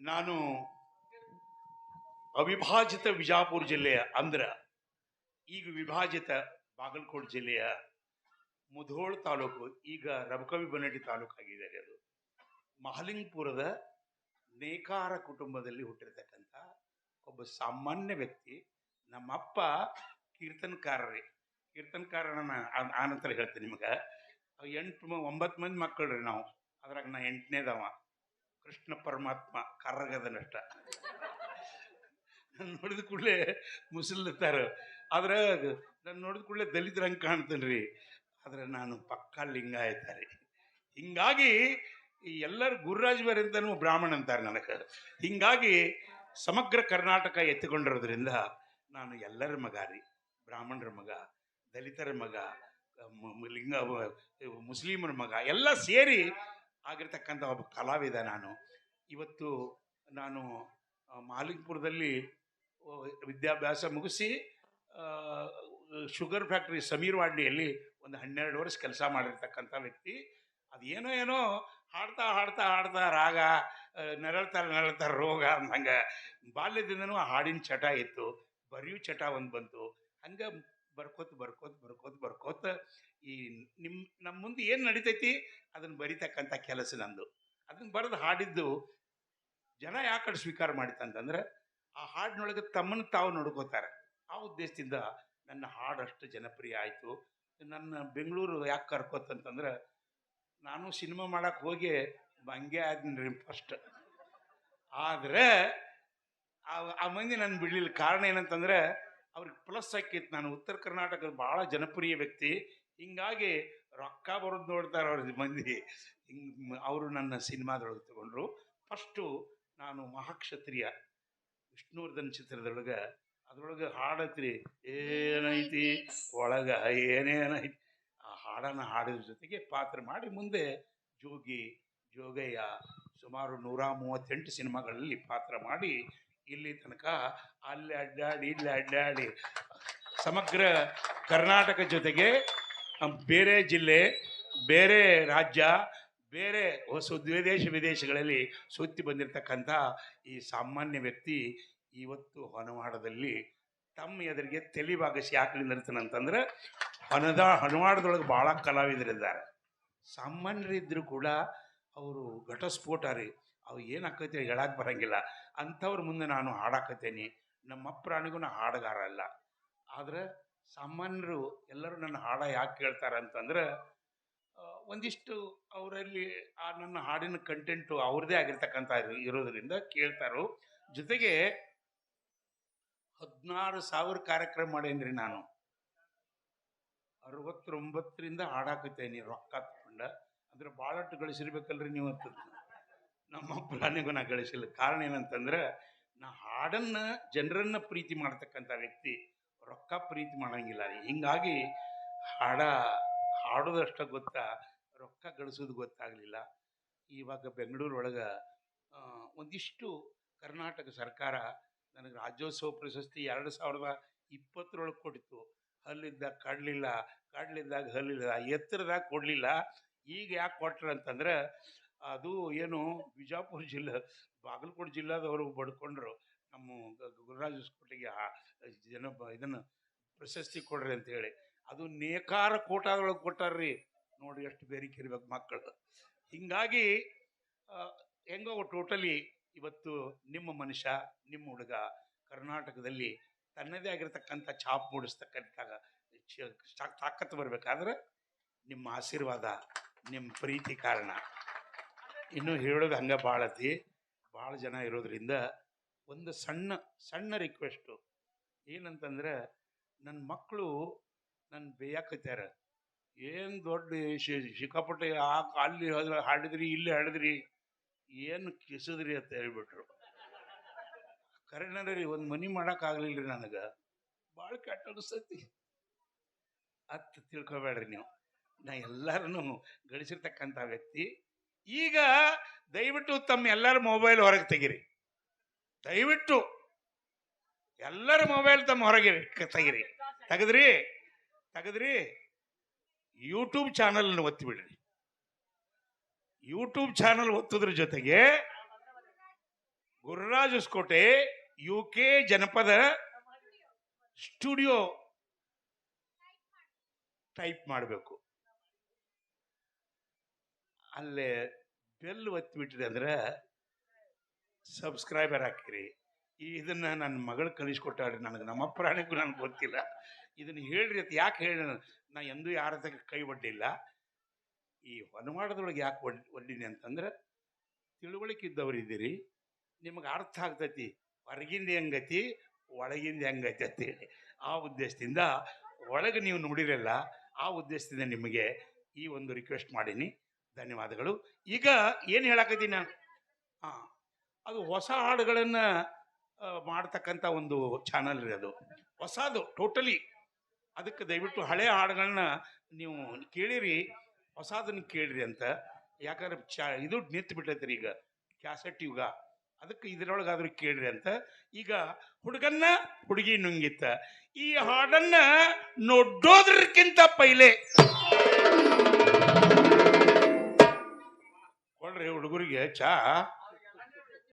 ನಾನು ಅವಿಭಾಜಿತ ವಿಜಾಪುರ ಜಿಲ್ಲೆಯ ಅಂದ್ರ, ಈಗ ವಿಭಾಜಿತ ಬಾಗಲಕೋಟೆ ಜಿಲ್ಲೆಯ ಮುಧೋಳ ತಾಲೂಕು, ಈಗ ರಬಕವಿ ಬನ್ನಡಿ ತಾಲೂಕು ಆಗಿದೆ ರೀ ಅದು. ಮಹಲಿಂಗಪುರದ ನೇಕಾರ ಕುಟುಂಬದಲ್ಲಿ ಹುಟ್ಟಿರ್ತಕ್ಕಂಥ ಒಬ್ಬ ಸಾಮಾನ್ಯ ವ್ಯಕ್ತಿ, ನಮ್ಮಪ್ಪ ಕೀರ್ತನಕಾರ ಕೀರ್ತನಕಾರನ ಆ- ನಂತರ ಹೇಳ್ತೀನಿ ನಿಮಗೆ. ಎಂಟು ಒಂಬತ್ತು ಮಂದಿ ಮಕ್ಕಳು ರೀ ನಾವು. ಅದ್ರಾಗ ನಾ ಎಂಟನೇದವ. ಕೃಷ್ಣ ಪರಮಾತ್ಮ ಕರ್ರಗದನಷ್ಟ ನಾನು ನೋಡಿದ ಕೂಡಲೇ ಮುಸಲ್ತಾರ ಆದ್ರೆ ನಾನು ನೋಡಿದ ಕೂಡಲೇ ದಲಿತರಂಗೆ ಕಾಣ್ತೇನೆ ರೀ ಆದ್ರೆ ನಾನು ಪಕ್ಕಾ ಲಿಂಗ ರೀ ಹಿಂಗಾಗಿ ಈ ಎಲ್ಲರೂ ಗುರುರಾಜ್ ಬೇರೆಂತನೂ ಬ್ರಾಹ್ಮಣ ಅಂತಾರೆ ನನಗೆ. ಹಿಂಗಾಗಿ ಸಮಗ್ರ ಕರ್ನಾಟಕ ಎತ್ತಿಕೊಂಡಿರೋದ್ರಿಂದ ನಾನು ಎಲ್ಲರ ಮಗ ರೀ. ಬ್ರಾಹ್ಮಣರ ಮಗ. ದಲಿತರ ಮಗ ಲಿಂಗ ಮುಸ್ಲಿಮರ ಮಗ, ಎಲ್ಲ ಸೇರಿ ಆಗಿರ್ತಕ್ಕಂಥ ಒಬ್ಬ ಕಲಾವಿದ ನಾನು. ಇವತ್ತು ನಾನು ಮಾಲಿಕ್ಪುರದಲ್ಲಿ ವಿದ್ಯಾಭ್ಯಾಸ ಮುಗಿಸಿ ಶುಗರ್ ಫ್ಯಾಕ್ಟ್ರಿ ಸಮೀರ್ ವಾಡ್ಲಿಯಲ್ಲಿ ಒಂದು ಹನ್ನೆರಡು ವರ್ಷ ಕೆಲಸ ಮಾಡಿರ್ತಕ್ಕಂಥ ವ್ಯಕ್ತಿ. ಅದೇನೋ ಏನೋ ಹಾಡ್ತಾ ಹಾಡ್ತಾ ಹಾಡ್ತಾ ರಾಗ ನೆರಳ್ತಾರೆ ನರಳ್ತಾರ ರೋಗ ಅಂದಂಗೆ ಬಾಲ್ಯದಿಂದನೂ ಹಾಡಿನ ಚಟ ಇತ್ತು. ಬರೆಯೂ ಚಟ ಒಂದು ಬಂತು. ಹಂಗೆ ಬರ್ಕೋತ ಬರ್ಕೋತ ಬರ್ಕೋತ ಬರ್ಕೋತ. ಈ ನಿಮ್ಮ ನಮ್ಮ ಮುಂದೆ ಏನು ನಡೀತೈತಿ? ಅದನ್ನು ಬರಿತಕ್ಕಂಥ ಕೆಲಸ ನಂದು. ಅದನ್ನು ಬರೆದು ಹಾಡಿದ್ದು ಜನ ಯಾಕಡೆ ಸ್ವೀಕಾರ ಮಾಡಿತ್ತಂತಂದ್ರೆ ಆ ಹಾಡಿನೊಳಗೆ ತಮ್ಮನ್ನು ತಾವು ನೋಡ್ಕೋತಾರೆ. ಆ ಉದ್ದೇಶದಿಂದ ನನ್ನ ಹಾಡು ಅಷ್ಟು ಜನಪ್ರಿಯ ಆಯಿತು. ನನ್ನ ಬೆಂಗಳೂರು ಯಾಕೆ ಕರ್ಕೋತಂತಂದ್ರೆ ನಾನು ಸಿನಿಮಾ ಮಾಡಕ್ಕೆ ಹೋಗಿ ಹಂಗೆ ಆದ್ನಿ ರೀ ಫಸ್ಟ್ ಆದರೆ, ಆ- ಆ ಮಂದಿ ನನ್ನ ಬಿಡಲಿಲ್ಲ. ಕಾರಣ ಏನಂತಂದ್ರೆ ಅವ್ರಿಗೆ ಪ್ಲಸ್ ಆಕಿತ್ತು ನಾನು ಉತ್ತರ ಕರ್ನಾಟಕದ ಭಾಳ ಜನಪ್ರಿಯ ವ್ಯಕ್ತಿ. ಹಿಂಗಾಗಿ ರೊಕ್ಕ ಬರೋದು ನೋಡ್ತಾರೆ ಅವ್ರ ಮಂದಿ. ಹಿಂಗೆ ಅವರು ನನ್ನ ಸಿನಿಮಾದೊಳಗೆ ತಗೊಂಡ್ರು. ಫಸ್ಟು ನಾನು ಮಹಾಕ್ಷತ್ರಿಯ ವಿಷ್ಣುವರ್ಧನ್ ಚಿತ್ರದೊಳಗೆ, ಅದ್ರೊಳಗೆ ಹಾಡತ್ರಿ, ಏನೈತಿ ಒಳಗ, ಏನೇನೈತಿ. ಆ ಹಾಡನ್ನು ಹಾಡಿದ ಜೊತೆಗೆ ಪಾತ್ರ ಮಾಡಿ ಮುಂದೆ ಜೋಗಿ, ಜೋಗಯ್ಯ ಸುಮಾರು ನೂರ ಮೂವತ್ತೆಂಟು ಸಿನಿಮಾಗಳಲ್ಲಿ ಪಾತ್ರ ಮಾಡಿ ಇಲ್ಲಿ ತನಕ ಅಲ್ಲಿ ಅಡ್ಡಾಡಿ, ಇಲ್ಲಿ ಅಡ್ಡಾಡಿ. ಸಮಗ್ರ ಕರ್ನಾಟಕ ಜೊತೆಗೆ ಬೇರೆ ಜಿಲ್ಲೆ, ಬೇರೆ ರಾಜ್ಯ, ಬೇರೆ ಹೊಸ ವಿದೇಶ ವಿದೇಶಗಳಲ್ಲಿ ಸುತ್ತಿ ಬಂದಿರತಕ್ಕಂಥ ಈ ಸಾಮಾನ್ಯ ವ್ಯಕ್ತಿ ಇವತ್ತು ಹೊನವಾಡದಲ್ಲಿ ತಮ್ಮ ಎದುರಿಗೆ ತೆಲಿಬಾಗಿಸಿ ಯಾಕೆ ಅಂತಂದ್ರೆ ಹೊನದ ಹೊನವಾಡದೊಳಗೆ ಭಾಳ ಕಲಾವಿದರಿದ್ದಾರೆ. ಸಾಮಾನ್ಯರಿದ್ದರೂ ಕೂಡ ಅವರು ಘಟಸ್ಫೋಟ ರೀ. ಅವು ಏನಾಕೈತೆ ಹೇಳಕ್ಕೆ ಬರಂಗಿಲ್ಲ. ಅಂಥವ್ರ ಮುಂದೆ ನಾನು ಹಾಡಾಕತ್ತೇನೆ. ನಮ್ಮ ಪ್ರಾಣಿಗೂ ನಾ ಹಾಡುಗಾರ ಅಲ್ಲ. ಆದ್ರೆ ಸಾಮಾನ್ಯರು ಎಲ್ಲರೂ ನನ್ನ ಹಾಡ ಯಾಕೆ ಕೇಳ್ತಾರೆ ಅಂತಂದ್ರೆ ಒಂದಿಷ್ಟು ಅವರಲ್ಲಿ ಆ ನನ್ನ ಹಾಡಿನ ಕಂಟೆಂಟು ಅವ್ರದ್ದೇ ಆಗಿರ್ತಕ್ಕಂಥ ಇರೋದರಿಂದ ಇರೋದ್ರಿಂದ ಕೇಳ್ತಾರೋ. ಜೊತೆಗೆ ಹದಿನಾರು ಸಾವಿರ ಕಾರ್ಯಕ್ರಮ ಮಾಡೇನ್ರಿ ನಾನು. ಅರವತ್ತೊಂಬತ್ತರಿಂದ ಹಾಡಾಕತ್ತೇನಿ, ರೊಕ್ಕ ತಗೊಂಡ. ಅಂದ್ರೆ ಭಾಳಷ್ಟು ಗಳಿಸಿರ್ಬೇಕಲ್ರಿ ನೀವು ಅಂತ. ನಮ್ಮ ಪ್ರಾಣಿಗೂ ನಾ ಗಳಿಸಿಲ್ಲ. ಕಾರಣ ಏನಂತಂದ್ರೆ, ನಾ ಹಾಡನ್ನ ಜನರನ್ನು ಪ್ರೀತಿ ಮಾಡ್ತಕ್ಕಂಥ ವ್ಯಕ್ತಿ ರೊಕ್ಕ ಪ್ರೀತಿ ಮಾಡೋಂಗಿಲ್ಲ. ರೀ ಹಿಂಗಾಗಿ ಹಾಡ, ಹಾಡೋದಷ್ಟ ಗೊತ್ತಾ, ರೊಕ್ಕ ಗಳಿಸೋದು ಗೊತ್ತಾಗಲಿಲ್ಲ. ಇವಾಗ ಬೆಂಗಳೂರೊಳಗೆ ಒಂದಿಷ್ಟು ಕರ್ನಾಟಕ ಸರ್ಕಾರ ನನಗೆ ರಾಜ್ಯೋತ್ಸವ ಪ್ರಶಸ್ತಿ ಎರಡು ಸಾವಿರದ ಇಪ್ಪತ್ತರೊಳಗೆ ಕೊಟ್ಟಿತ್ತು. ಹಲ್ಲಿದ್ದಾಗ ಕಾಡಲಿಲ್ಲ, ಕಾಡ್ಲಿದ್ದಾಗ ಹಲ್ಲಿಲ್ಲ, ಎತ್ತರದಾಗ ಕೊಡಲಿಲ್ಲ. ಈಗ ಯಾಕೆ ಕೊಟ್ರು ಅಂತಂದ್ರೆ ಅದು ಏನು ಬಿಜಾಪುರ ಜಿಲ್ಲೆ, ಬಾಗಲಕೋಟೆ ಜಿಲ್ಲಾದವರು ಬಡ್ಕೊಂಡ್ರು ನಮ್ಮ ಗುರುರಾಜ ಹೊಸಕೋಟೆಗೆ ಜನ ಇದನ್ನು ಪ್ರಶಸ್ತಿ ಕೊಡ್ರಿ ಅಂತ ಹೇಳಿ ಅದು ನೇಕಾರ ಕೋಟಾದೊಳಗೆ ಕೊಟ್ಟಾರ್ರಿ. ನೋಡಿ ಎಷ್ಟು ಬೇರಿಕೆ ಇರ್ಬೇಕು ಮಕ್ಕಳು. ಹಿಂಗಾಗಿ ಹೆಂಗೋ ಟೋಟಲಿ ಇವತ್ತು ನಿಮ್ಮ ಮನುಷ್ಯ, ನಿಮ್ಮ ಹುಡುಗ ಕರ್ನಾಟಕದಲ್ಲಿ ತನ್ನದೇ ಆಗಿರತಕ್ಕಂಥ ಛಾಪ್ ಮೂಡಿಸ್ತಕ್ಕಂಥ ತಾಕತ್ತು ಬರಬೇಕಾದ್ರೆ ನಿಮ್ಮ ಆಶೀರ್ವಾದ, ನಿಮ್ಮ ಪ್ರೀತಿ ಕಾರಣ. ಇನ್ನು ಹೇಳೋದು ಹಂಗೆ ಭಾಳ ಐತಿ ಭಾಳ ಜನ ಇರೋದ್ರಿಂದ ಒಂದು ಸಣ್ಣ ಸಣ್ಣ ರಿಕ್ವೆಸ್ಟು ಏನಂತಂದ್ರೆ ನನ್ನ ಮಕ್ಕಳು ನನ್ನ ಬೇಯಾಕತ್ಯಾರ. ಏನು ದೊಡ್ಡ ಸಿಕ್ಕಾಪಟ್ಟೆ ಆ ಅಲ್ಲಿ ಹಾಡಿದ್ರಿ, ಇಲ್ಲಿ ಹಾಡಿದ್ರಿ, ಏನು ಕಿಸಿದ್ರಿ ಅಂತ ಹೇಳ್ಬಿಟ್ರು. ಕರೆನರಿ ಒಂದು ಮನಿ ಮಾಡೋಕ್ಕಾಗಲಿಲ್ಲ ರೀ ನನಗೆ. ಭಾಳ ಕೆಟ್ಟ ಅನಿಸ್ತೈತಿ. ಅತ್ ತಿಳ್ಕೊಬೇಡ್ರಿ ನೀವು. ನಾ ಎಲ್ಲರನ್ನು ಗಳಿಸಿರ್ತಕ್ಕಂಥ ವ್ಯಕ್ತಿ. ಈಗ ದಯವಿಟ್ಟು ತಮ್ಮ ಎಲ್ಲರ ಮೊಬೈಲ್ ಹೊರಗೆ ತೆಗಿರಿ. ದಯವಿಟ್ಟು ಎಲ್ಲರ ಮೊಬೈಲ್ ತಮ್ಮ ಹೊರಗೆ ತೆಗಿರಿ. ತೆಗೆದ್ರಿ ತೆಗೆದ್ರಿ. ಯೂಟ್ಯೂಬ್ ಚಾನಲ್ ಒತ್ತಿಬಿಡ್ರಿ ಯೂಟ್ಯೂಬ್ ಚಾನಲ್ ಒತ್ತದ್ರ ಜೊತೆಗೆ Gururajskote U K Janapada studio type ಮಾಡಬೇಕು. ಅಲ್ಲೇ ಬೆಲ್ ಒತ್ತಿಬಿಟ್ರಿ ಅಂದ್ರೆ ಸಬ್ಸ್ಕ್ರೈಬರ್ ಹಾಕಿರಿ. ಇದನ್ನ ನನ್ನ ಮಗಳು ಕಲಿಸ್ಕೊಟ್ಟಾಳ್ರಿ ನನಗೆ ನಮ್ಮ ಪ್ರಾಣಿಗೂ ನನಗೆ ಗೊತ್ತಿಲ್ಲ. ಇದನ್ನ ಹೇಳ್ರಿ ಅಂತ ಯಾಕೆ ಹೇಳಿ ನಾ ಎಂದೂ ಯಾರ ಕೈ ಒಡ್ಡಿಲ್ಲ ಈ ಹೊನವಾಡದೊಳಗೆ ಯಾಕೆ ಒಡ್ ಒಡ್ಡಿನಿ ಅಂತಂದ್ರೆ ತಿಳುವಳಿಕೆ ಇದ್ದವ್ರು ಇದ್ದೀರಿ ನಿಮಗೆ ಅರ್ಥ ಆಗ್ತೈತಿ. ಹೊರಗಿಂದ ಹೆಂಗತಿ, ಒಳಗಿಂದ ಹೆಂಗೈತಿ ಅಂತೇಳಿ ಆ ಉದ್ದೇಶದಿಂದ ಒಳಗೆ ನೀವು ನೋಡಿರಲ್ಲ, ಆ ಉದ್ದೇಶದಿಂದ ನಿಮಗೆ ಈ ಒಂದು ರಿಕ್ವೆಸ್ಟ್ ಮಾಡೀನಿ. ಧನ್ಯವಾದಗಳು. ಈಗ ಏನು ಹೇಳಕತ್ತೀನಿ ನಾನು? ಹಾಂ ಅದು ಹೊಸ ಹಾಡುಗಳನ್ನು ಮಾಡ್ತಕ್ಕಂಥ ಒಂದು ಚಾನಲ್ ರೀ ಅದು. ಹೊಸದು ಟೋಟಲಿ ಅದಕ್ಕೆ ದಯವಿಟ್ಟು ಹಳೆ ಹಾಡುಗಳನ್ನ ನೀವು ಕೇಳಿರಿ, ಹೊಸದನ್ನ ಕೇಳಿರಿ ಅಂತ. ಯಾಕಂದ್ರೆ ಚಾ, ಇದು ನಿಂತು ಬಿಟ್ಟೈತ್ರಿ ಈಗ. ಕ್ಯಾಸೆಟ್ ಯುಗ. ಅದಕ್ಕೆ ಇದರೊಳಗಾದ್ರೂ ಕೇಳ್ರಿ ಅಂತ. ಈಗ ಹುಡುಗನ್ನ ಹುಡುಗಿ ನುಂಗಿತ್ತ. ಈ ಹಾಡನ್ನ ನೋಡೋದ್ರಕ್ಕಿಂತ ಪೈಲೆ. ಕೊಡ್ರಿ ಹುಡುಗರಿಗೆ ಚಾ